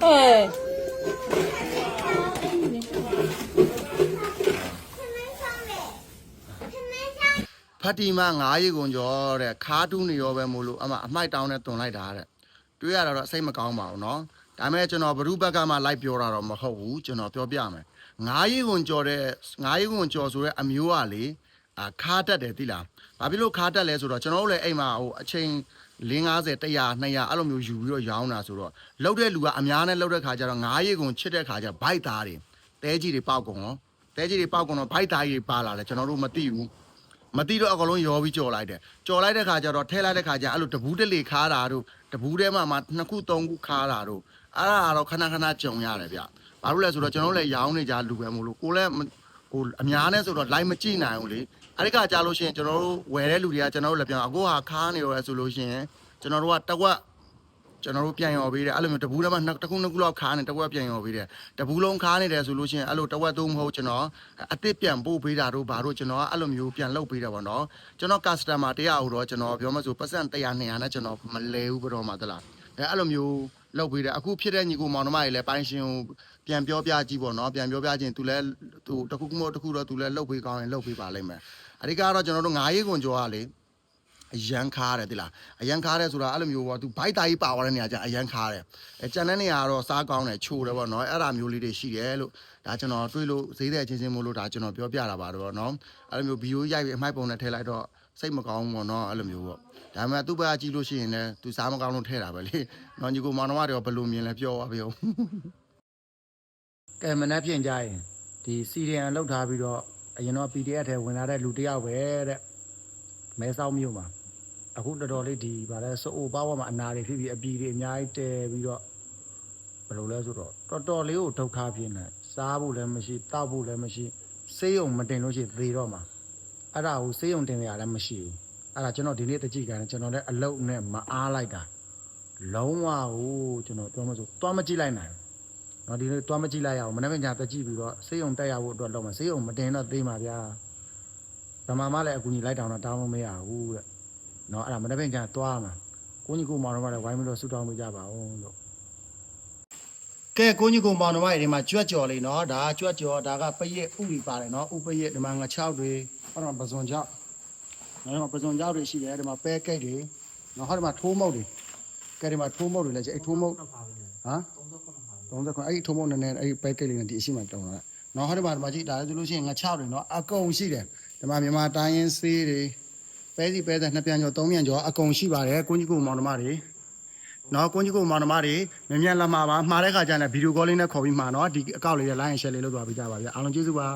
ဟဲ့ ဖတ်တီမ9ရေကုန်ကျော်တဲ့ခါတူးနေရောပဲမို့လို့အမအမိုက်တောင်းနဲ့တွန်လိုက်တာတဲ့တွေးရတာတော့စိတ်မကောင်းပါဘူးเนาะဒါပေမဲ့ကျွန်တော်ဘ ᱹ ဘက်ကမှလိုက်ပြောတာတော့မဟုတ်ဘူးကျွန်တော်ပြောပြမယ်9ရေကုန်ကျော်တဲ့9ရေကုန်ကျော်ဆိုတဲ့အမျိုးကလေအာခါတက်တယ်သိလားဘာဖြစ်လို့ခါတက်လဲဆိုတော့ကျွန်တော်တို့လည်းအိမ်မှာဟိုအချိန် 50 100 200အဲ့လိုမျိုးယူပြီးတော့ရောင်းတာဆိုတော့လောက်တဲ့လူကအများနဲ့လောက်တဲ့ခါကျတော့9ရေကုန်ချစ်တဲ့ခါကျဘိုက်သားတွေတဲကြီးတွေပေါက်ကုန်ရောတဲကြီးတွေပေါက်ကုန်တော့ဘိုက်သားကြီးတွေပါလာတယ်ကျွန်တော်တို့မသိဘူးမတိတော့အကောင်လုံးရောပြီးကြော်လိုက်တယ်ကြော်လိုက်တဲ့ခါကျတော့ထဲလိုက်တဲ့ခါကျအဲ့လိုတဘူးတလေခါတာတို့တဘူးထဲမှာမှနှစ်ခုသုံးခုခါတာတို့အဲ့ဒါကတော့ခဏခဏကြုံရတယ်ဗျဘာလို့လဲဆိုတော့ကျွန်တော်တို့လည်းရောင်းနေကြလူပဲမို့လို့ကိုလည်းမ ဟိုအများနဲ့ဆိုတော့ line မကြည့်နိုင်ဘူးလေအဲ့ဒီကကြာလို့ရှိရင်ကျွန်တော်တို့ဝယ်တဲ့လူတွေကကျွန်တော်တို့လည်းပြန်အခုဟာခါနေရောလဲဆိုလို့ရှိရင်ကျွန်တော်တို့ကတကွက်ကျွန်တော်တို့ပြန်ရော်ပေးတယ်အဲ့လိုမျိုးတဘူးထဲမှာနှစ်တစ်ခုနှစ်ခုလောက်ခါနေတကွက်ပြန်ရော်ပေးတယ်တဘူးလုံးခါနေတယ်ဆိုလို့ရှိရင်အဲ့လိုတဝက်သုံးမဟုတ်ကျွန်တော်အစ်စ်ပြန်ပို့ပေးတာတို့ဘာတို့ကျွန်တော်ကအဲ့လိုမျိုးပြန်လုပ်ပေးတယ်ပေါ့နော်ကျွန်တော် customer တရားဟိုတော့ကျွန်တော်ပြောမှဆိုပတ်စံ100 200နဲ့ကျွန်တော်မလဲဘူးဘယ်တော့မှသလားအဲအဲ့လိုမျိုးလုပ်ပေးတယ်အခုဖြစ်တဲ့ညီကိုမောင်နှမတွေလည်းပိုင်းရှင်ကို ပြန်ပြောပြကြည့်ပေါ့နော်ပြန်ပြောပြချင်းသူလည်းသူတခုခုမဟုတ်တခုတော့သူလည်းလုပ်ပေးကောင်းရင်လုပ်ပေးပါလိမ့်မယ်အဓိကတော့ကျွန်တော်တို့9ရေးကွန်ကျော်ကလေအရန်ခါတယ်တိလားအရန်ခါတယ်ဆိုတာအဲ့လိုမျိုးပေါ့သူဘိုက်တာကြီးပါသွားတဲ့နေရာကျအရန်ခါတယ်အဲကြံတဲ့နေရာကတော့စားကောင်းတယ်ချိုတယ်ပေါ့နော်အဲ့ဒါမျိုးလေးတွေရှိတယ်လို့ဒါကျွန်တော်တွေးလို့ဈေးတဲ့ချင်းချင်းမို့လို့ဒါကျွန်တော်ပြောပြတာပါတော့နော်အဲ့လိုမျိုးဗီဒီယိုရိုက်ပြီးအမိုက်ပုံနဲ့ထည့်လိုက်တော့စိတ်မကောင်းဘူးပေါ့နော်အဲ့လိုမျိုးပေါ့ဒါပေမဲ့သူ့ဘက်ကကြည့်လို့ရှိရင်လည်းသူစားမကောင်းလို့ထည့်တာပဲလေနော်ညီကိုမောင်နှမတွေကဘယ်လိုမြင်လဲပြောပါပြော ကဲမနေ့ပြင်ကြရင်ဒီစီရီယံလောက်ထားပြီးတော့အရင်တော့ PDF ထဲဝင်လာတဲ့လူတယောက်ပဲတဲ့မဲဆောက်မြို့မှာအခုတော်တော်လေးဒီဗါလဲစိုးအိုပါဝါမှာအနာတွေဖြစ်ပြီးအပီတွေအများကြီးတဲပြီးတော့ဘယ်လိုလဲဆိုတော့တော်တော်လေးကိုဒုက္ခပြင်းတယ်စားဖို့လည်းမရှိတောက်ဖို့လည်းမရှိဆေးရုံမတင်လို့ရှိရင်သေတော့မှာအဲ့ဒါကိုဆေးရုံတင်ရလည်းမရှိဘူးအဲ့ဒါကျွန်တော်ဒီနေ့တကြည့်ကြတယ်ကျွန်တော်လည်းအလုတ်နဲ့မအားလိုက်တာလုံးဝကိုကျွန်တော်ပြောမဆိုသွားမကြည့်လိုက်နိုင်ဘူး နော်ဒီလိုသွားမကြည့်လိုက်ရအောင်မနေ့ကညတက်ကြည့်ပြီးတော့စေးုံတက်ရဖို့အတွက်လုပ်မယ်စေးုံမတင်တော့သိမှာဗျာဗမာမလည်းအကူကြီးလိုက်တောင်းတော့တောင်းလို့မရဘူးတဲ့နော်အဲ့ဒါမနေ့ကညသွားမှာကိုကြီးကိုမောင်တော်ကလည်းဝိုင်းပြီးတော့ဆူတောင်းပေးကြပါဦးလို့ကဲကိုကြီးကိုမောင်တော်ကဒီမှာကြွက်ကြော်လေးနော်ဒါကြွက်ကြော်ဒါကပရက်ဥပီပါတယ်နော်ဥပရက်ဒီမှာငါ6တွေအဲ့တော့ပဇွန်ကြောက်နော်ဒီမှာပဇွန်ကြောက်တွေရှိတယ်ဒီမှာပဲကိတ်တွေနော်ဟောဒီမှာထိုးမုတ်တွေကဲဒီမှာထိုးမုတ်တွေလည်းရှိအဲ့ထိုးမုတ်ဟမ် 39အဲ့ဒီထုံးမုံနဲ့နဲ့အဲ့ဒီ package လေးနဲ့ဒီအရှိမတောင်းတာနော်ဟုတ်တယ်ပါဒီမှာကြည့်ဒါလည်းဆိုလို့ရှိရင်ငါချတွေနော်အကုန်ရှိတယ်ဒီမှာမြန်မာတိုင်းရင်းစေးတွေပဲစီပဲတဲ့နှစ်ပြန်ကျော်သုံးပြန်ကျော်အကုန်ရှိပါတယ်ကိုကြီးကိုမောင်နှမတွေနော်ကိုကြီးကိုမောင်နှမတွေမြမြန်လာမှာပါမှားတဲ့ခါကျရင်ဗီဒီယိုကောလေးနဲ့ခေါ်ပြီးမှာနော်ဒီအကောက်လေးရ line share လေးလုပ်သွားပေးကြပါဗျအားလုံးကျေးဇူးပါ